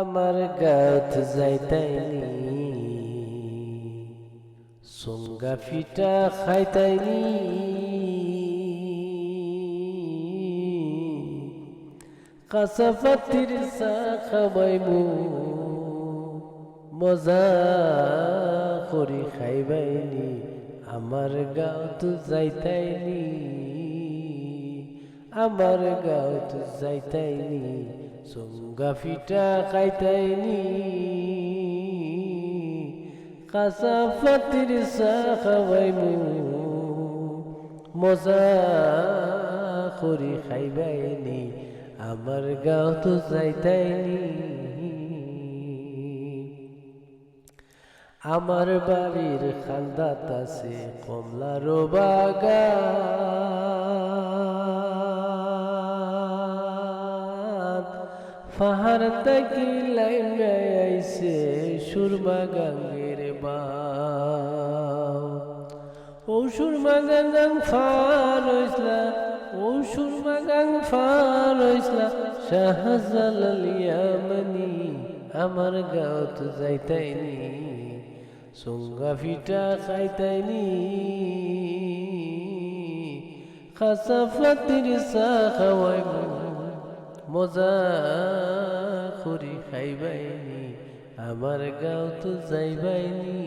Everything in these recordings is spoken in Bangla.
আমার গাঁত যাইতাইনি, সঙ্গা ফিটা খাইতাইনি। কাঁচা পাতির চা খাবাইমু, মজা করি খাইবাইনি, আমার গাঁত যাইতাইনি। আমার গাঁত যাইতাইনি, সঙ্গা ফিটা খাইতাইনি। কাঁচা পাতির চা খাওয়াইমু, মজা করি খাইবাইনি, আমার গাঁত যাইতাইনি। আমার বাড়ির খান্দাত আছে, কমলার বাগান। পাহাড় থাকি লাইন সুরমা গাঙ্গের বাও। ও সুরমা গাঙ্গাং ফার হইসলা, ও সুরমা গাং ফার হইসলা, শাহজালাল আমার গাঁত যাইতাইনি, সঙ্গা ফিটা খাইতাইনি। খাসা ফাতির খাওয়াইমু মজা খাইবাইনি, আমার গাঁও তো যাইবাইনি।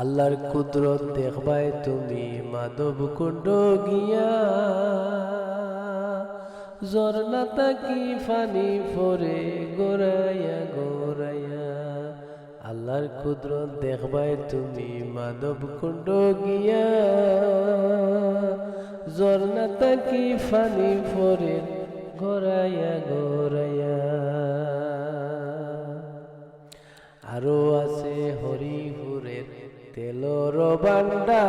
আল্লাহর কুদরত দেখবাই তুমি মাধব কুণ্ড গিয়া। ঝর্ণা তাকি ফানি ফরে গোরাইয়া গোরাইয়া আল্লাহর কুদরত দেখবাই তুমি মাধব কুণ্ড গিয়া। তাকি ফানি ফরে গোরাইয়া গোরাইয়া আরও আছে হরিহুরের তেলর ভান্ডার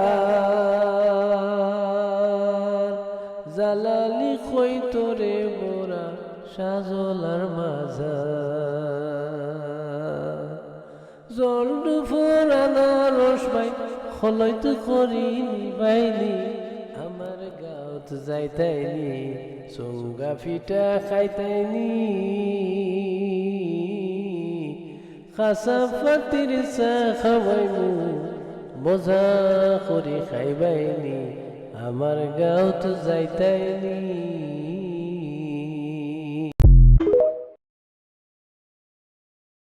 জালালি খৈতরে মোরা সাজলার মাজা জল ফুরানা রস বাই খলৈত করি বাইনি। আমার গাঁত যাইতাইনি সঙ্গা ফিটা খাইতাইনি। খাসাফাতির সা খাওয়াইমু মজা করি খাইবাইনি আমার গাঁত যাইতাইনি।